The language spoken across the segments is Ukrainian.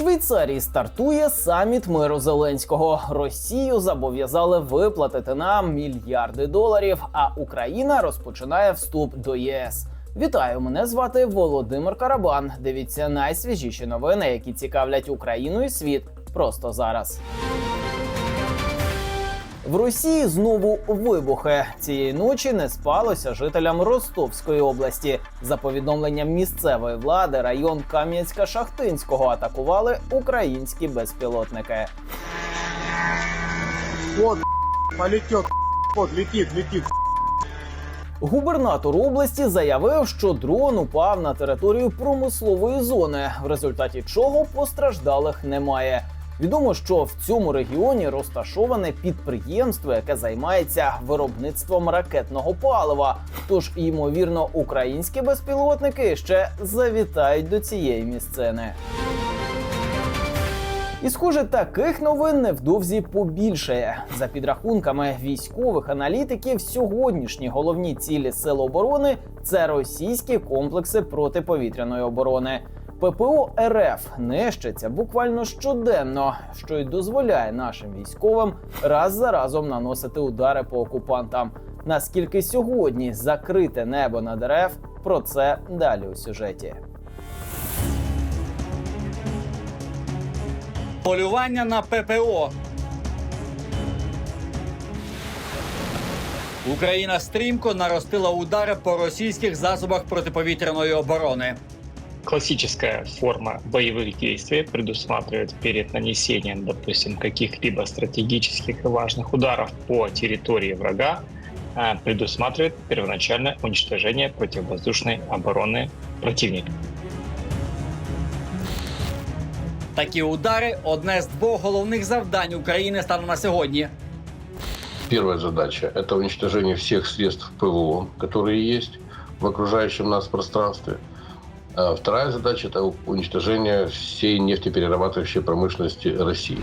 Швейцарії стартує саміт миру Зеленського. Росію зобов'язали виплатити нам мільярди доларів. А Україна розпочинає вступ до ЄС. Вітаю, мене звати Володимир Карабан. Дивіться найсвіжіші новини, які цікавлять Україну і світ просто зараз. В Росії знову вибухи цієї ночі не спалося жителям Ростовської області. За повідомленням місцевої влади, район Кам'янська-Шахтинського атакували українські безпілотники. Вот, полетет, вот, летит, летит. Губернатор області заявив, що дрон упав на територію промислової зони, в результаті чого постраждалих немає. Відомо, що в цьому регіоні розташоване підприємство, яке займається виробництвом ракетного палива. Тож, ймовірно, українські безпілотники ще завітають до цієї місцини. І, схоже, таких новин невдовзі побільшає. За підрахунками військових аналітиків, сьогоднішні головні цілі сил оборони це російські комплекси протиповітряної оборони. ППО РФ нищиться буквально щоденно, що й дозволяє нашим військовим раз за разом наносити удари по окупантам. Наскільки сьогодні закрите небо над РФ, про це далі у сюжеті. Полювання на ППО. Україна стрімко наростила удари по російських засобах протиповітряної оборони Классическая форма боевых действий предусматривает перед нанесением, допустим, каких-либо стратегических и важных ударов по территории врага, а, предусматривает первоначальное уничтожение противовоздушной обороны противника. Такі удари одне з двох головних завдань України станом на сьогодні. Первая задача – это уничтожение всех средств ПВО, которые есть в окружающем нас пространстве. А вторая задача – это уничтожение всей нефтеперерабатывающей промышленности России.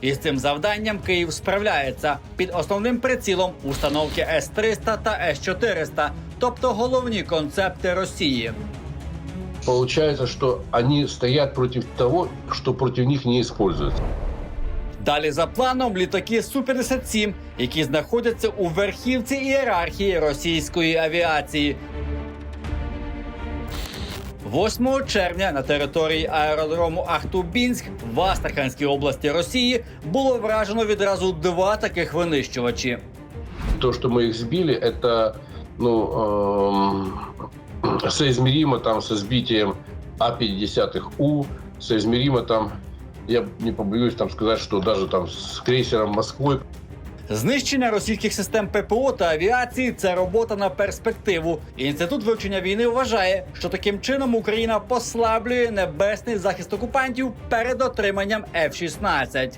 І з цим завданням Київ справляється під основним прицілом установки С-300 та С-400, тобто головні концепти Росії. Получается, что они стоят против того, что против них не используется. Далі за планом літаки Су-57, які знаходяться у верхівці ієрархії російської авіації. 8 червня на території аеродрому Ахтубінськ в Астраханській області Росії було вражено відразу два таких винищувачі. То, что мы их сбили, это ну, эм, соизмеримо там со сбитием А-50У, соизмеримо там, я не побоюсь там сказать, что даже там с крейсером Москвой Знищення російських систем ППО та авіації це робота на перспективу. Інститут вивчення війни вважає, що таким чином Україна послаблює небесний захист окупантів перед отриманням F-16.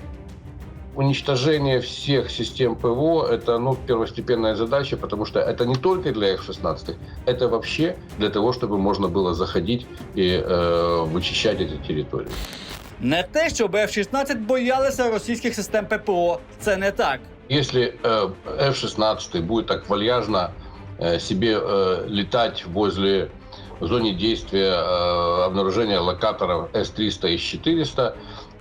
уничтожение всех систем ПВО – это ну, первостепенная задача, потому что это не только для F-16, это вообще для того, чтобы можно было заходить и э, вычищать эти территории. Не те, щоб F-16 боялися російських систем ППО. Це не так. Если э, F-16 будет так вальяжно э, себе э, летать возле в зоне действия э, обнаружения локаторов С-300 и С-400,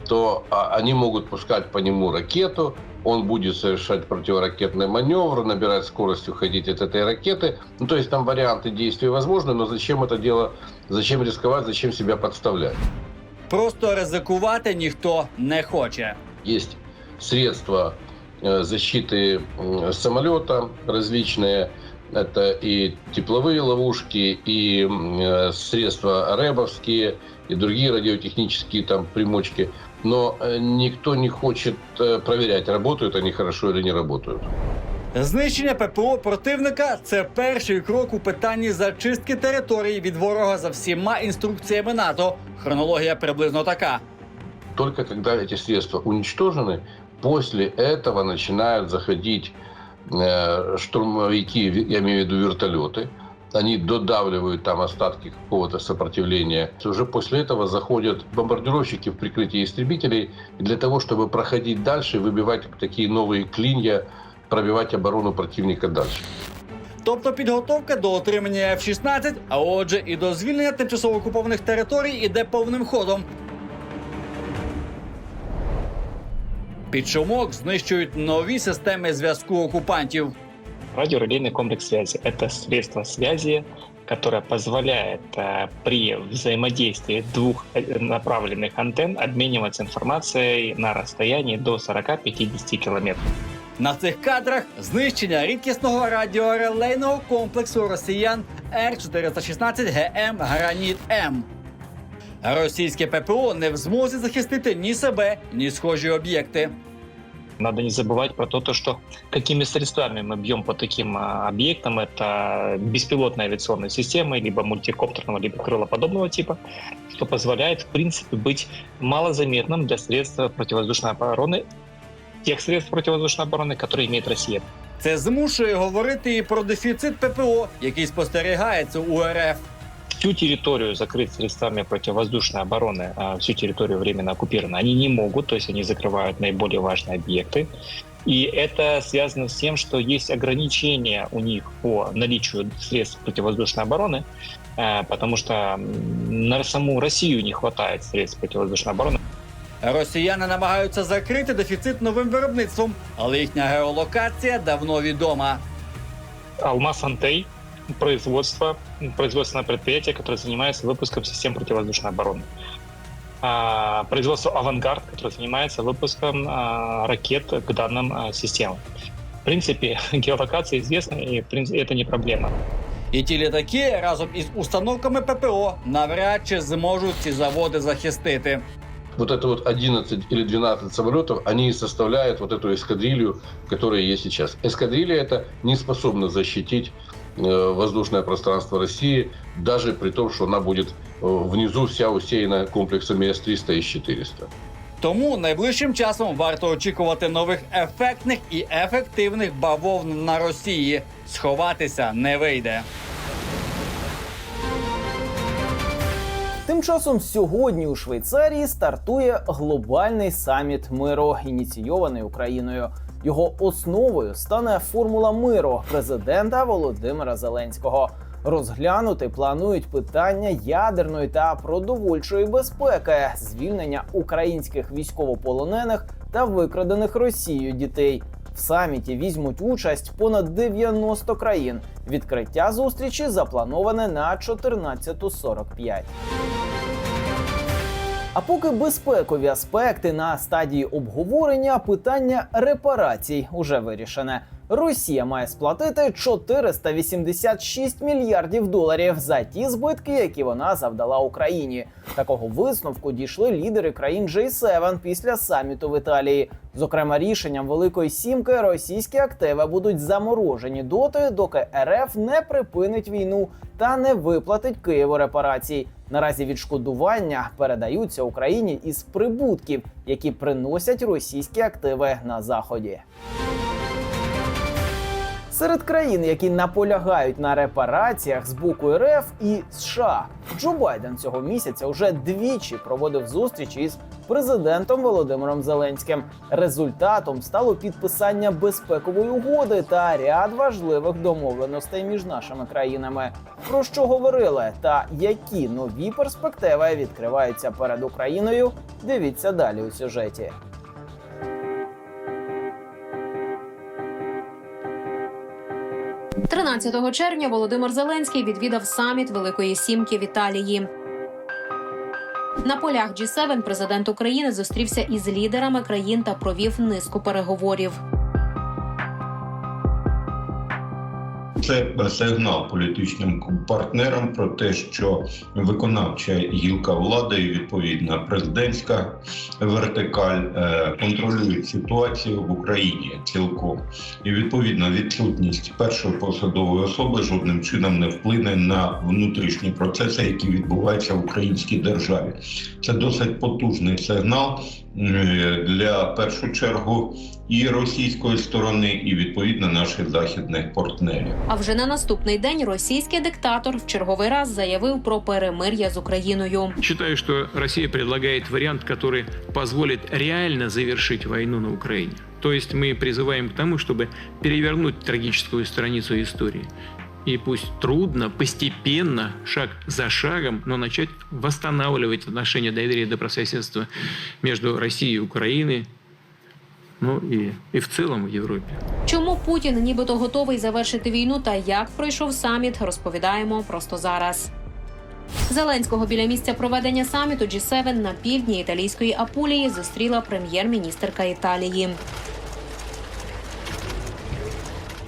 то а, они могут пускать по нему ракету, он будет совершать противоракетный маневр, набирать скорость, уходить от этой ракеты. Ну, то есть там варианты действий возможны, но зачем это дело, зачем рисковать, зачем себя подставлять? Просто ризикувати ніхто не хоче. Есть средства э, защиты м, самолета различные. Это и тепловые ловушки, и м, э, средства рэбовские, и другие радиотехнические там примочки. Но э, никто не хочет э, проверять, работают они хорошо или не работают. Знищення ППО противника це перший крок у питанні зачистки території від ворога за всіма інструкціями НАТО. Хронологія приблизно така. Только когда эти средства уничтожены, после этого начинают заходить э, штурмовики, я имею в виду вертолеты. Они додавливают там остатки какого-то сопротивления. Уже после этого заходят бомбардировщики в прикрытие истребителей для того, чтобы проходить дальше, выбивать такие новые клинья, пробивать оборону противника дальше. Тобто підготовка до отримання F-16, а отже, і до звільнення тимчасово окупованих територій іде повним ходом. Під шумок знищують нові системи зв'язку окупантів. Радиорелейный комплекс связи – это средство связи, которое позволяет э, при взаимодействии двух э, направленных антенн обмениваться информацией на расстоянии до 40-50 километров. На цих кадрах знищення рідкісного радіорелейного комплексу росіян Р-416 ГМ Граніт М. Російське ППО не в змозі захистити ні себе, ні схожі об'єкти. Надо не забывать про то, то, что какими средствами мы бьем по таким а, объектам. Это беспилотные авиационные системы, либо мультикоптерного, либо крылоподобного типа, что позволяет, в принципе, быть малозаметным для средств противовоздушной обороны, тех средств противовоздушной обороны, которые имеет Россия. Це змушує говорити і про дефіцит ППО, який спостерігається у РФ. Всю территорию закрыть средствами противовоздушной обороны, а, всю территорию временно оккупированы, они не могут, то есть они закрывают наиболее важные объекты. И это связано с тем, что есть ограничения у них по наличию средств противовоздушной обороны, э, потому что м, на саму Россию не хватает средств противовоздушной обороны. Росіяни намагаються закрити дефіцит новим виробництвом, але їхня геолокація давно відома. Алмаз Антей производство, производственное предприятие, которое занимается выпуском систем противовоздушной обороны. А, производство «Авангард», которое занимается выпуском а, ракет к данным а, системам. В принципе, геолокация известна, и в принципе, это не проблема. І ті літаки разом із установками ППО навряд чи зможуть ці заводи захистити. Вот это вот 11 или 12 самолетов, они и составляют вот эту эскадрилью, которая есть сейчас. Эскадрилья это не способна защитить э, воздушное пространство России, даже при том, что она будет э, внизу вся усеяна комплексами С-300 и С-400. Тому найближчим часом варто очікувати нових ефектних і ефективних бавовн на Росії. Сховатися не вийде. Тим часом сьогодні у Швейцарії стартує глобальний саміт миру, ініційований Україною. Його основою стане формула миру президента Володимира Зеленського. Розглянути планують питання ядерної та продовольчої безпеки, звільнення українських військовополонених та викрадених Росією дітей. В саміті візьмуть участь понад 90 країн. Відкриття зустрічі заплановане на 14.45. А поки безпекові аспекти на стадії обговорення, питання репарацій уже вирішене. Росія має сплатити 486 мільярдів доларів за ті збитки, які вона завдала Україні. Такого висновку дійшли лідери країн G7 після саміту в Італії. Зокрема, рішенням Великої Сімки російські активи будуть заморожені доти, доки РФ не припинить війну та не виплатить Києву репарацій. Наразі відшкодування передаються Україні із прибутків, які приносять російські активи на заході. Серед країн, які наполягають на репараціях з боку РФ і США, Джо Байден цього місяця вже двічі проводив зустрічі із президентом Володимиром Зеленським. Результатом стало підписання безпекової угоди та ряд важливих домовленостей між нашими країнами. Про що говорили та які нові перспективи відкриваються перед Україною? Дивіться далі у сюжеті. – 13 червня Володимир Зеленський відвідав саміт Великої Сімки в Італії. На полях G7 президент України зустрівся із лідерами країн та провів низку переговорів. Це сигнал політичним партнерам про те, що виконавча гілка влади і відповідна президентська вертикаль е, контролюють ситуацію в Україні цілком. І відповідно відсутність першої посадової особи жодним чином не вплине на внутрішні процеси, які відбуваються в українській державі. Це досить потужний сигнал е, для в першу чергу і російської сторони, і відповідно наших західних партнерів. А вже на наступний день російський диктатор в черговий раз заявив про перемир'я з Україною. Считаю, что Россия предлагает вариант, который позволит реально завершить войну на Украине. То есть мы призываем к тому, чтобы перевернуть трагическую страницу истории. И пусть трудно, постепенно, шаг за шагом, но начать восстанавливать отношения доверия и добрососедства между Россией и Украиной, но и, и в целом в Европе. Чому Путін нібито готовий завершити війну та як пройшов саміт, розповідаємо просто зараз. Зеленського біля місця проведення саміту G7 на півдні італійської Апулії зустріла прем'єр-міністерка Італії.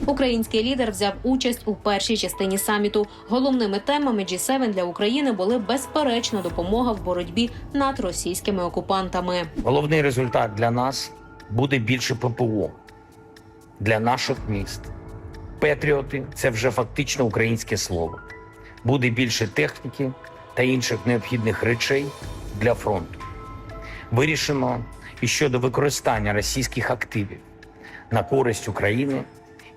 Український лідер взяв участь у першій частині саміту. Головними темами G7 для України були безперечно допомога в боротьбі над російськими окупантами. Головний результат для нас буде більше ППО для наших міст. Петріоти це вже фактично українське слово. Буде більше техніки та інших необхідних речей для фронту. Вирішено і щодо використання російських активів на користь України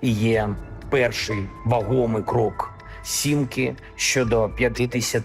і є перший вагомий крок сімки щодо 50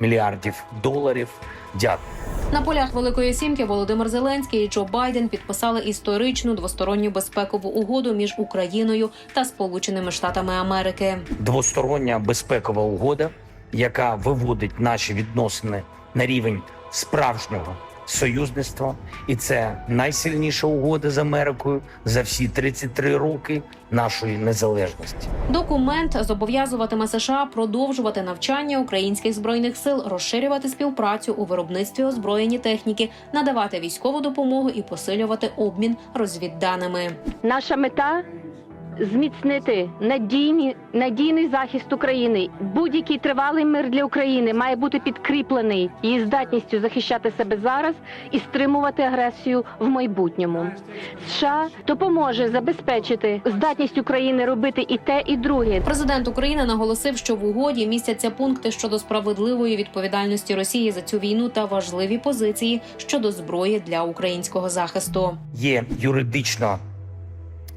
мільярдів доларів. Дякую. На полях Великої Сімки Володимир Зеленський і Джо Байден підписали історичну двосторонню безпекову угоду між Україною та Сполученими Штатами Америки. двостороння безпекова угода, яка виводить наші відносини на рівень справжнього союзництва, і це найсильніша угода з Америкою за всі 33 роки нашої незалежності. Документ зобов'язуватиме США продовжувати навчання українських збройних сил, розширювати співпрацю у виробництві озброєння техніки, надавати військову допомогу і посилювати обмін розвідданими. Наша мета зміцнити надійні, надійний захист України. Будь-який тривалий мир для України має бути підкріплений її здатністю захищати себе зараз і стримувати агресію в майбутньому. США допоможе забезпечити здатність України робити і те, і друге. Президент України наголосив, що в угоді містяться пункти щодо справедливої відповідальності Росії за цю війну та важливі позиції щодо зброї для українського захисту. Є юридично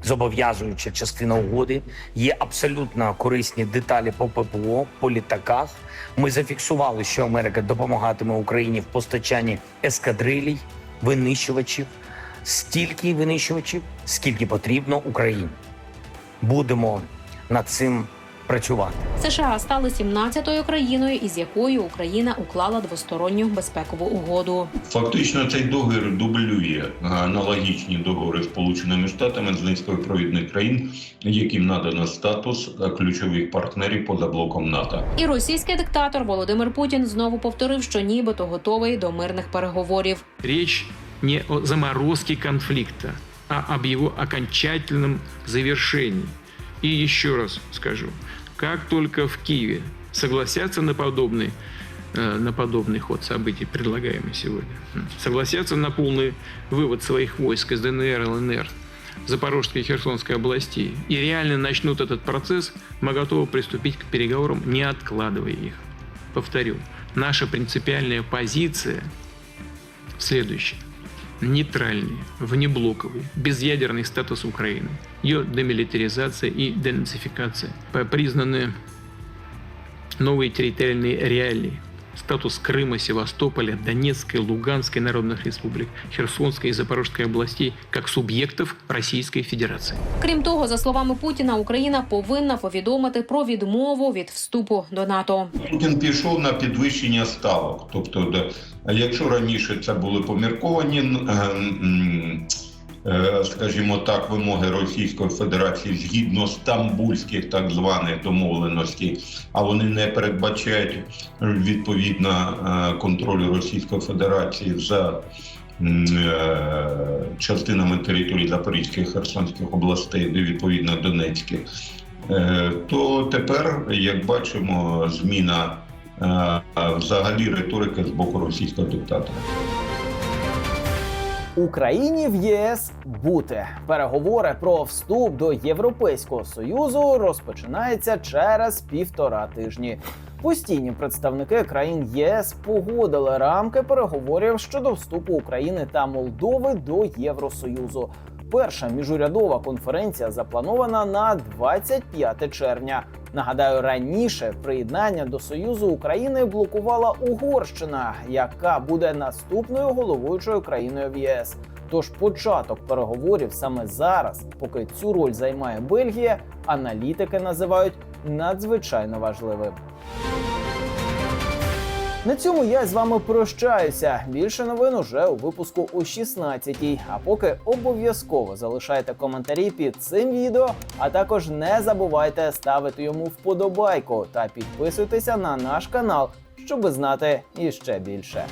зобов'язуюча частина угоди, є абсолютно корисні деталі по ППО, по літаках. Ми зафіксували, що Америка допомагатиме Україні в постачанні ескадрилій, винищувачів, стільки винищувачів, скільки потрібно Україні. Будемо над цим працювати. США стали 17-ю країною, із якою Україна уклала двосторонню безпекову угоду. Фактично цей договір дублює аналогічні договори Сполученими Штатами з низкою провідних країн, яким надано статус ключових партнерів поза блоком НАТО. І російський диктатор Володимир Путін знову повторив, що нібито готовий до мирних переговорів. Речь не о заморозке конфликта, а об его окончательном завершении. И еще раз скажу, как только в Киеве согласятся на подобный, э, на подобный ход событий, предлагаемый сегодня, согласятся на полный вывод своих войск из ДНР, ЛНР, Запорожской и Херсонской областей и реально начнут этот процесс, мы готовы приступить к переговорам, не откладывая их. Повторю, наша принципиальная позиция следующее. Нейтральный, внеблоковый, безъядерный статус Украины, ее демилитаризация и денацификация, П- признаны новые территориальные реалии, статус Крыма, Севастополя, Донецкой, Луганской народных республик, Херсонской и Запорожской областей как субъектов Российской Федерации. Крім того, за словами Путіна, Україна повинна повідомити про відмову від вступу до НАТО. Путін пішов на підвищення ставок. Тобто, де- якщо раніше це були помірковані, м, м, е, скажімо так, вимоги Російської Федерації згідно стамбульських так званих домовленостей, а вони не передбачають відповідно е, контролю Російської Федерації за е, частинами території Запорізької Херсонських областей, де відповідно Донецьких. Е, то тепер, як бачимо, зміна е, взагалі риторики з боку російського диктатора. Україні в ЄС бути переговори про вступ до Європейського союзу розпочинаються через півтора тижні. Постійні представники країн ЄС погодили рамки переговорів щодо вступу України та Молдови до Євросоюзу. Перша міжурядова конференція запланована на 25 червня. Нагадаю, раніше приєднання до Союзу України блокувала Угорщина, яка буде наступною головуючою країною в ЄС. Тож початок переговорів саме зараз, поки цю роль займає Бельгія, аналітики називають надзвичайно важливим. На цьому я з вами прощаюся. Більше новин уже у випуску о 16-й. А поки обов'язково залишайте коментарі під цим відео, а також не забувайте ставити йому вподобайку та підписуйтеся на наш канал, щоб знати іще більше.